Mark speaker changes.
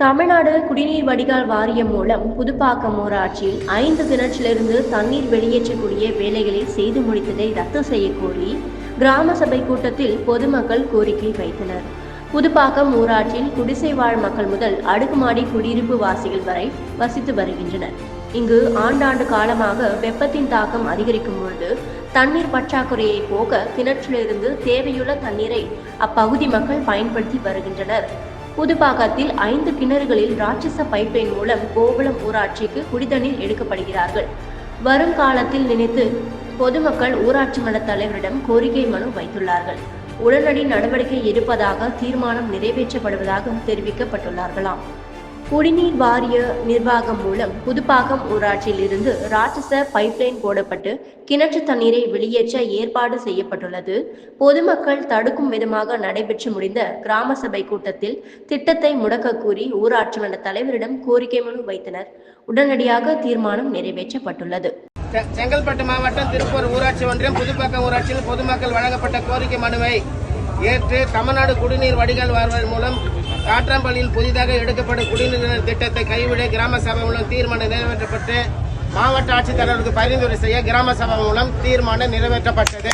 Speaker 1: தமிழ்நாடு குடிநீர் வடிகால் வாரியம் மூலம் புதுப்பாக்கம் ஊராட்சியில் ஐந்து கிணற்றிலிருந்து தண்ணீர் வெளியேற்றக்கூடிய வேலைகளை செய்து முடித்ததை ரத்து செய்யக்கோரி கிராம சபை கூட்டத்தில் பொதுமக்கள் கோரிக்கை வைத்தனர். புதுப்பாக்கம் ஊராட்சியில் குடிசை வாழ் மக்கள் முதல் அடுக்குமாடி குடியிருப்பு வாசிகள் வரை வசித்து வருகின்றனர். இங்கு ஆண்டாண்டு காலமாக வெப்பத்தின் தாக்கம் அதிகரிக்கும் பொழுது தண்ணீர் பற்றாக்குறையை போக கிணற்றிலிருந்து தேவையுள்ள தண்ணீரை அப்பகுதி மக்கள் பயன்படுத்தி வருகின்றனர். புதுப்பாக்கத்தில் ஐந்து கிணறுகளில் ராட்சச பைப்லைன் மூலம் கோவளம் ஊராட்சிக்கு குடிதண்ணீர் எடுக்கப்படுகிறார்கள். வரும் காலத்தில் நினைத்து பொதுமக்கள் ஊராட்சி மன்ற தலைவரிடம் கோரிக்கை மனு வைத்துள்ளார்கள். உடனடி நடவடிக்கை எடுப்பதாக தீர்மானம் நிறைவேற்றப்படுவதாக தெரிவிக்கப்பட்டுள்ளார்களாம். குடிநீர் வாரிய நிர்வாகம் மூலம் புதுப்பாக்கம் ஊராட்சியில் இருந்து ராட்சச பைப்லைன் போடப்பட்டு கிணற்று தண்ணீரை வெளியேற்ற ஏற்பாடு செய்யப்பட்டுள்ளது. பொதுமக்கள் தடுக்கும் விதமாக நடைபெற்று முடிந்த கிராம சபை கூட்டத்தில் திட்டத்தை முடக்க கூறி ஊராட்சி மன்ற தலைவரிடம் கோரிக்கை மனு வைத்தனர். உடனடியாக தீர்மானம் நிறைவேற்றப்பட்டுள்ளது.
Speaker 2: செங்கல்பட்டு மாவட்டம் திருப்பூர் ஊராட்சி ஒன்றியம் புதுப்பாக்கம் ஊராட்சியில் பொதுமக்கள் வழங்கப்பட்ட கோரிக்கை மனுவை ஏற்று தமிழ்நாடு குடிநீர் வடிகால் வாரியம் மூலம் காற்றாம்பாளையில் புதிதாக எடுக்கப்படும் குடிநீர் திட்டத்தை கைவிட கிராம சபை மூலம் தீர்மானம் நிறைவேற்றப்பட்டு மாவட்ட ஆட்சித்தலைவருக்கு பரிந்துரை செய்ய கிராம சபை மூலம் தீர்மானம் நிறைவேற்றப்பட்டது.